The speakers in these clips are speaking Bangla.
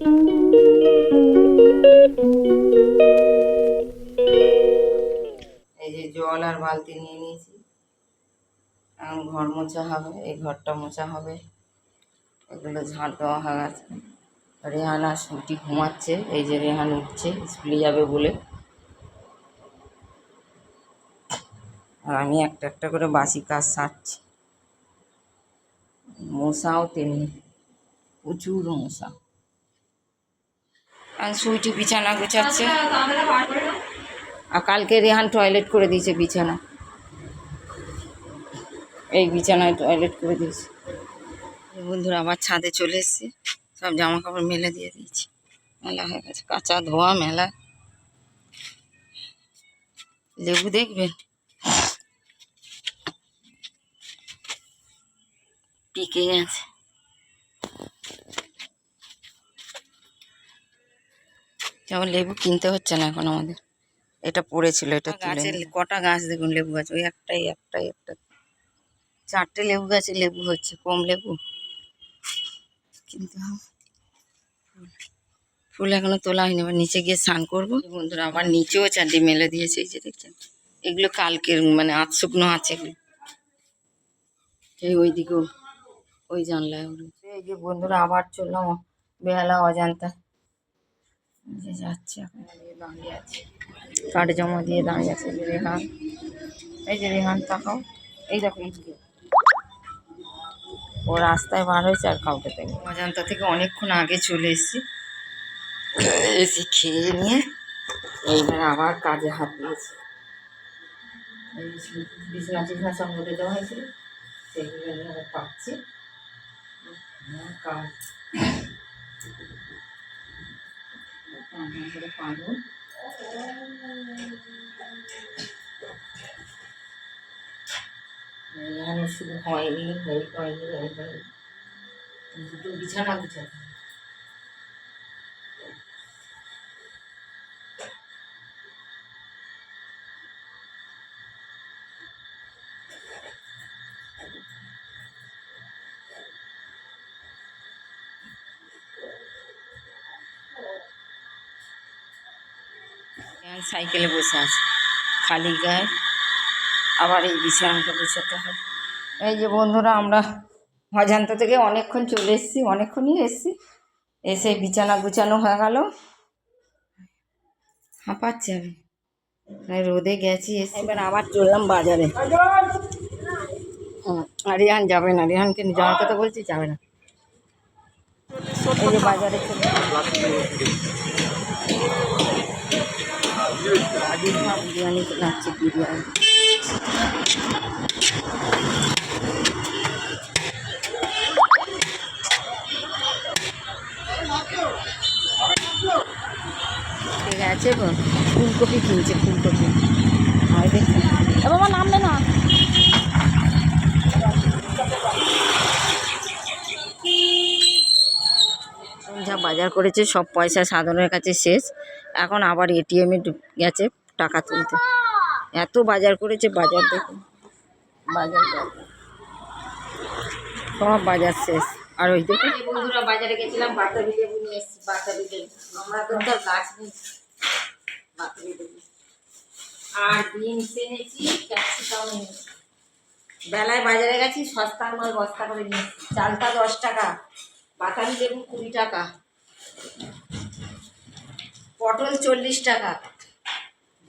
এই যে জল আর বালতি নিয়ে নিয়েছি। এখন ঘর মোছা হবে, এই ঘরটা মোছা হবে। এগুলো ঝাঁট দেওয়া হয়ে গেছে। রেহান আর সুটি ঘুমাচ্ছে, এই যে রেহান উঠছে, স্কুলে যাবে বলে। আর আমি একটা একটা করে বাসি কাজ সারছি। মশাও তেমনি, প্রচুর মশা সুইটি বিছানা গুছাচ্ছে। আর কালকে রেহান টয়লেট করে দিয়েছে বিছানা। এই বিছানায় টয়লেট করে দিয়েছে। বন্ধুরা আবার ছাদে চলে এসেছি। সব জামা কাপড় মেলে দিয়ে দিয়েছি। মেলা হয়ে গেছে। কাঁচা ধোয়া মেলা। লেবু দেখবেন পিকে গেছে যেমন লেবু কিনতে হচ্ছে না এখন আমাদের। এটা পড়েছিল এটা গাছের কটা গাছ দেখুন লেবু গাছ? ওই একটাই একটাই একটা। চারটে লেবু গাছে লেবু হচ্ছে কম লেবু। কিনতে ফুল। এখনও তোলা হয়নি এবার নিচে গিয়ে স্নান করব। বন্ধুরা আবার নিচেও চারটি মেলে দিয়েছে এই যে দেখছেন? এগুলো কালকের মানে আধ শুকনো আছে এগুলো। এই ওইদিকেও ওই জানলায়। এই যে বন্ধুরা আবার চললাম বেহালা অজান্তা। যে যাচ্ছে এখন। দাঁড়িয়ে আছে। কার্ড জমা দিয়ে দাঁড়িয়ে আছে যে রেহান। এই যে রেহান, তাকাও। এই দেখো এইদিকে ও রাস্তায় বার হয়েছে আর কাউকে দেখে অজান্তা থেকে অনেকক্ষণ আগে চলে এসেছি। এসে খেয়ে নিয়ে এইবার আবার কাজে হাত দিয়েছি। বিছনা টিছনা সব মধ্যে দেওয়া হয়েছিল সেইগুলো পাচ্ছি। আমার কাজ করে এখানে শুধু হয়নি হয়ে হয়নি হয়ে হয়নি। দুটো বিছানা গুছাতে সাইকেলে বসে আছে। খালি গায়ে। আবার এই বিছানাটা গুছাতে হবে এই যে বন্ধুরা আমরা অজান্ত থেকে অনেকক্ষণ চলে এসেছি অনেকক্ষণই এসেছি। এসে বিছানা গুছানো হয়ে গেল। হাঁপাচ্ছি আমি। রোদে গেছি এসে এবার আবার চললাম বাজারে। হুম, আর রিহান যাবে না। রিহানকে যাওয়ার কথা বলছি যাবে না। বাজারে চলে বিরিয়ানি লাগছে বিরিয়ানি ঠিক আছে ফুলকপি কিনছে ফুলকপি। আর দেখি। বাবা নামবে না যা বাজার করেছে, সব পয়সা সাধনের কাছে শেষ। এখন আবার এটিএমে গেছে টাকা তুলতে। এত বাজার করেছে বাজার দেখুন। বাজার সব বাজার শেষ। আর ওই দেখুন। বন্ধুরা, বাজারে গেছিলাম, বাতাবি লেবু নিয়ে এসেছি, বাতাবি লেবু। আমরা তো গাছ নেই। বাতাবি আর বিনস এনেছি, ক্যাপসিকাম বেলায় বাজারে গেছি, সস্তার মাল বস্তা করে নিয়ে এসেছি। চালটা দশ টাকা, বাতাবি লেবু কুড়ি টাকা। পটল চল্লিশ টাকা।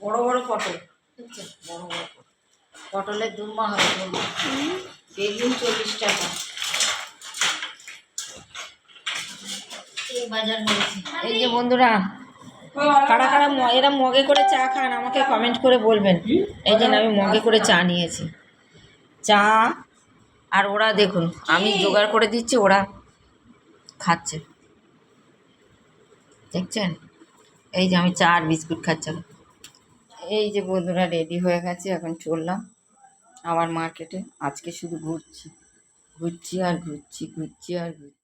বড় বড় পটল। বড় বড় পটল। পটলের দুর্মা হবে দুর্মা বেগুন চল্লিশ টাকা। এই বাজার হয়েছে এই যে বন্ধুরা কারা কারা এরা মগে করে চা খান আমাকে কমেন্ট করে বলবেন। এই যে আমি মগে করে চা নিয়েছি। চা আর ওরা দেখুন আমি জোগাড় করে দিচ্ছি ওরা খাচ্ছে। দেখছেন? এই যে আমি চা আর বিস্কুট খাচ্ছিলাম। এই যে বন্ধুরা রেডি হয়ে গেছে, এখন চললাম আবার মার্কেটে আজকে শুধু ঘুরছি। ঘুরছি আর ঘুরছি ঘুরছি আর ঘুরছি।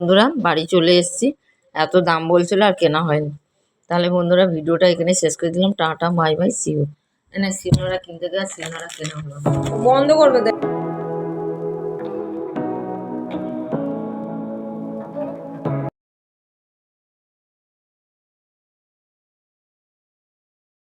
বন্ধুরা, বাড়ি চলে এসেছি। এত দাম বলছিল আর কেনা হয়নি। তাহলে বন্ধুরা, ভিডিওটা এখানে শেষ করে দিলাম। টাটা, বাই বাই সিউ না সিনোরা কিনতে গেছে সিনোরা কেনা হলো বন্ধ করবে